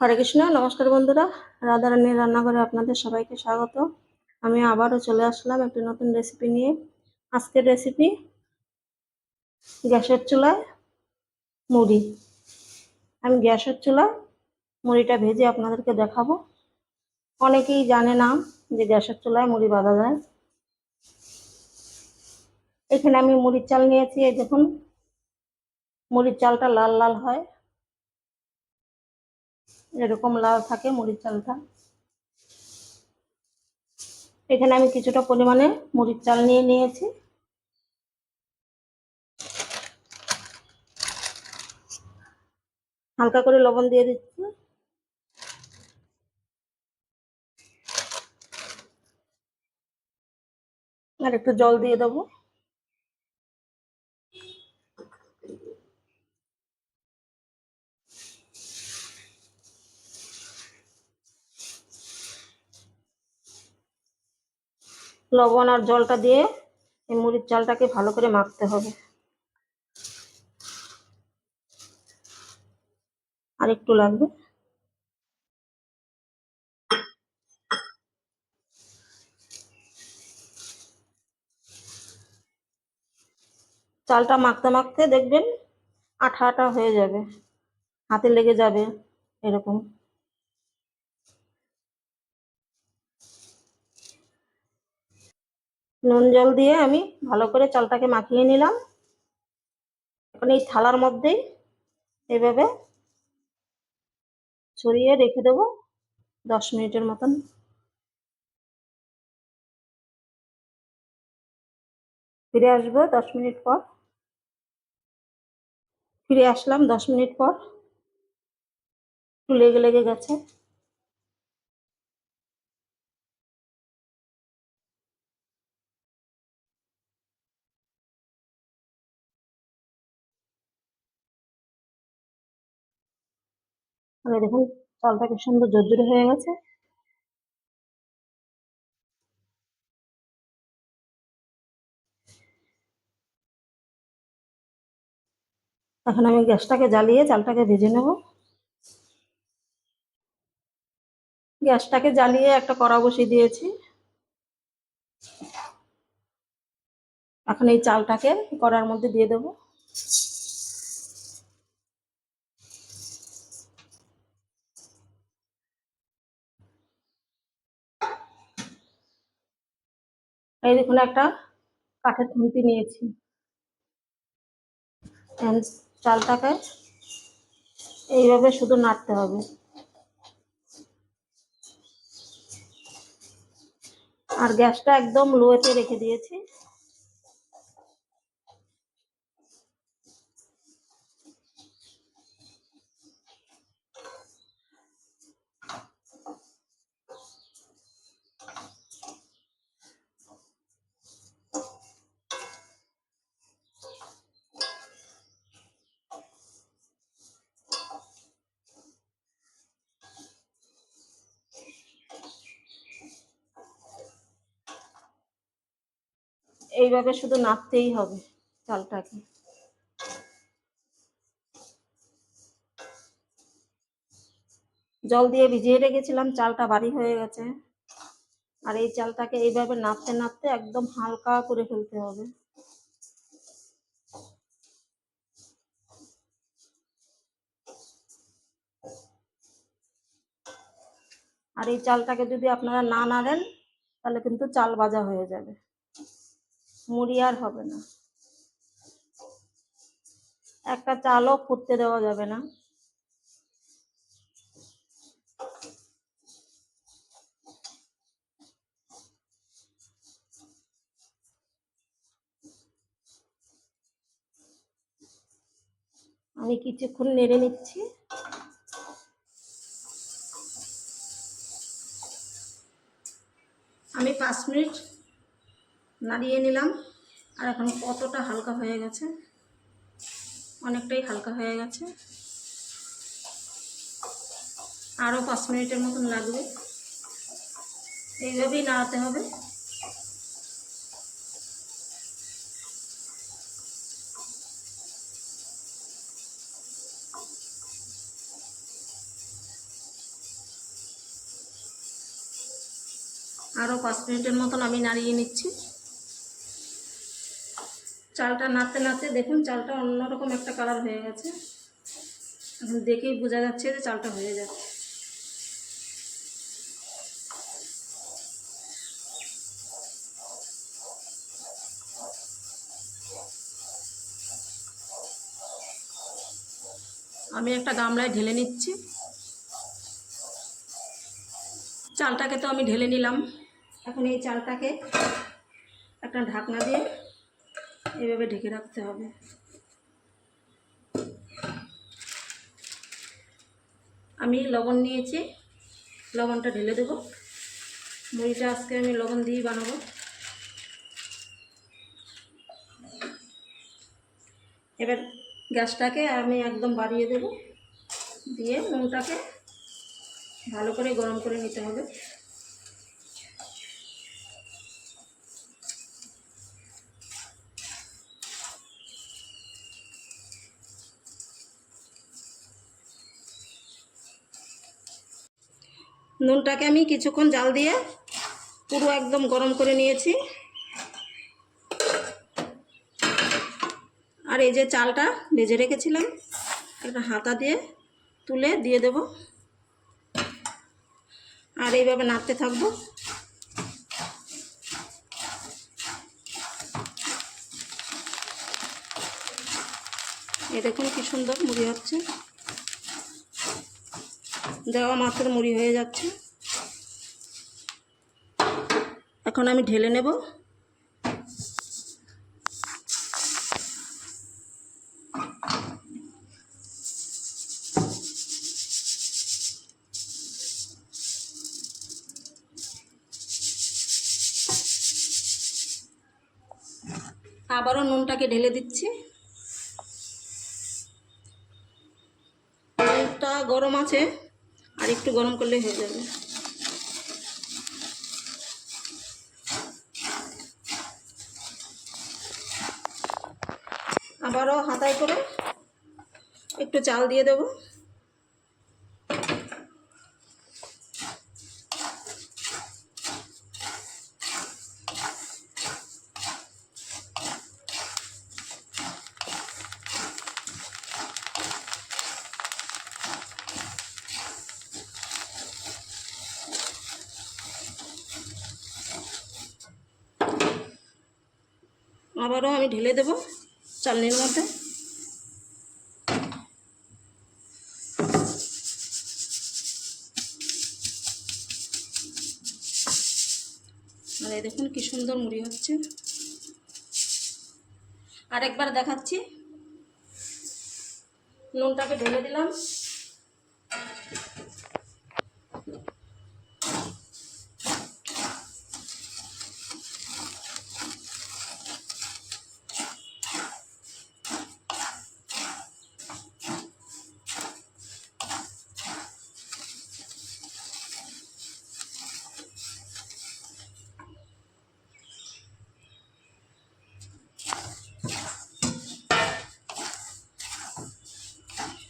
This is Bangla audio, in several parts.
হরে কৃষ্ণ, নমস্কার বন্ধুরা। রাধারানীর রান্নাঘরে আপনাদের সবাইকে স্বাগত। আমি আবারও চলে আসলাম একটি নতুন রেসিপি নিয়ে। আজকের রেসিপি গ্যাসের চুলায় মুড়ি। আমি গ্যাসের চুলায় মুড়িটা ভেজে আপনাদেরকে দেখাবো। অনেকেই জানে না যে গ্যাসের চুলায় মুড়ি বাঁধা যায়। এখানে আমি মুড়ির চাল নিয়েছি, এই দেখুন। মুড়ির চালটা লাল লাল হয়। এরকম লাল থাকে, মুড়ির চালটা এখানে আমি কিছুটা পরিমাণে মুড়ির চাল নিয়ে নিয়েছি। হালকা করে লবণ দিয়ে দিচ্ছি। আর একটু জল দিয়ে দেবো। লবণ আর জলটা দিয়ে এই মুড়ির চালটাকে ভালো করে মাখতে হবে। আর একটু লাগবে। চালটা মাখতে মাখতে দেখবেন আঠা আঠা হয়ে যাবে, হাতে লেগে যাবে, এরকম। নুন জল দিয়ে আমি ভালো করে চালটাকে মাখিয়ে নিলাম। এখন এই থালার মধ্যেই এভাবে ছড়িয়ে রেখে দেবো দশ মিনিটের মতন। ফিরে আসব দশ মিনিট পর। ফিরে আসলাম দশ মিনিট পর। লেগে লেগে গেছে। তাহলে দেখুন, চালটা কি সুন্দর জর্জরে হয়ে গেছে। এখন আমি গ্যাসটাকে জ্বালিয়ে চালটাকে ভেজে নেব। গ্যাসটাকে জ্বালিয়ে একটা কড়া বসিয়ে দিয়েছি। এখন এই চালটাকে কড়ার মধ্যে দিয়ে দেবো। এই দেখুন, একটা কাঠের খুন্তি নিয়েছি। চালটাকে এইভাবে শুধু নাড়তে হবে। আর গ্যাসটা একদম লোয়েতে রেখে দিয়েছি। এইভাবে শুধু নাড়তেই হবে চালটাকে। জল দিয়ে ভিজিয়ে রেখেছিলাম, চালটা বাড়ি হয়ে গেছে। আর এই চালটাকে এইভাবে নাড়তে নাড়তে একদম হালকা করে ফেলতে হবে। আর এই চালটাকে যদি আপনারা না নাড়েন, তাহলে কিন্তু চাল ভাজা হয়ে যাবে। মুড়ি আর হবে না। একটা চালও ফুটতে দেওয়া যাবে না। আমি কিছুক্ষণ নেড়ে নিচ্ছি। আমি পাঁচ মিনিট নাড়িয়ে নিলাম। আর এখন কতটা হালকা হয়ে গেছে? অনেকটাই হালকা হয়ে গেছে। আরও পাঁচ মিনিটের মতন লাগবে। এইভাবেই নাড়াতে হবে। আরও পাঁচ মিনিটের মতন আমি নাড়িয়ে নিচ্ছি। চালটা নাড়তে নাড়তে দেখুন চালটা অন্যরকম একটা কালার হয়ে গেছে। এখন দেখেই বোঝা যাচ্ছে যে চালটা হয়ে যাচ্ছে। আমি একটা গামলায় ঢেলে নিচ্ছি। চালটাকে তো আমি ঢেলে নিলাম। এখন এই চালটাকে একটা ঢাকনা দিয়ে এভাবে ঢেকে রাখতে হবে। আমি লবণ নিয়েছি, লবণটা ঢেলে দেবো। মুড়িটা আজকে আমি লবণ দিয়েই বানাবো। এবার গ্যাসটাকে আমি একদম বাড়িয়ে দেব। দিয়ে নুনটাকে ভালো করে গরম করে নিতে হবে। নুনটাকে আমি কিছুক্ষণ জাল দিয়ে পুরো একদম গরম করে নিয়েছি। আর এই যে চালটা ভেজে রেখেছিলাম, একটা হাতা দিয়ে তুলে দিয়ে দেব। আর এইভাবে নাড়তে থাকব। এই দেখুন কি সুন্দর মুড়ি হচ্ছে। দেওয়া মাত্র মুড়ি হয়ে যাচ্ছে। এখন আমি ঢেলে নেব। আবারও নুনটাকে ঢেলে দিচ্ছি। নুনটা গরম আছে। আর একটু গরম করলে হয়ে যাবে। আবারও হাতায় করে একটু চাল দিয়ে দেবো। আবারও আমি ঢেলে দেবো চালনির মধ্যে। আর এই দেখুন কি সুন্দর মুড়ি হচ্ছে। আরেকবার দেখাচ্ছি। নুনটাকে ঢেলে দিলাম।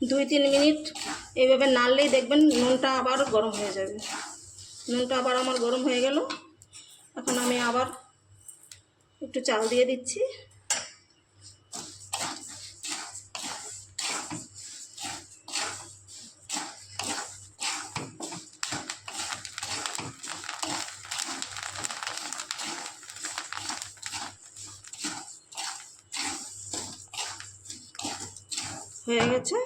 দুই তিন মিনিট এইভাবে নাড়লেই দেখবেন নুনটা আবার গরম হয়ে যাবে। নুনটা আবার আমার গরম হয়ে গেল। এখন আমি আবার একটু চাল দিয়ে দিচ্ছি। হয়ে গেছে।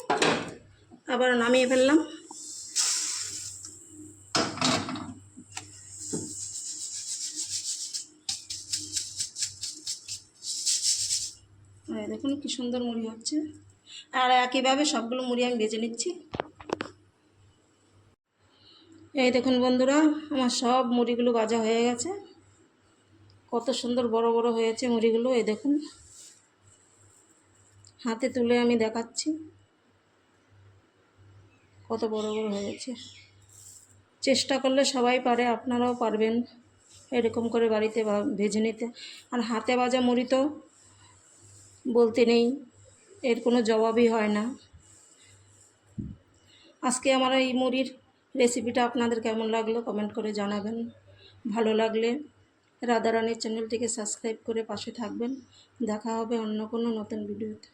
আবার নামিয়ে ফেললাম। দেখুন কি সুন্দর মুড়ি হচ্ছে। আর একইভাবে সবগুলো মুড়ি আমি ভেজে নিচ্ছি। এই দেখুন বন্ধুরা, আমার সব মুড়িগুলো ভাজা হয়ে গেছে। কত সুন্দর বড় বড় হয়েছে মুড়িগুলো, এই দেখুন। হাতে তুলে আমি দেখাচ্ছি। কত বড় বড় হয়েছে চেষ্টা করলে সবাই পারে, আপনারাও পারবেন এরকম করে বাড়িতে ভেজে নিতে। আর হাতে ভাজা মুড়ি তো বলতে নেই, এর কোনো জবাবই হয় না। আজকে আমার এই মুড়ির রেসিপিটা আপনাদের কেমন লাগল কমেন্ট করে জানাবেন। ভালো লাগলে রাধারানীর চ্যানেলটিকে সাবস্ক্রাইব করে পাশে থাকবেন। দেখা হবে অন্য কোনো নতুন ভিডিওতে।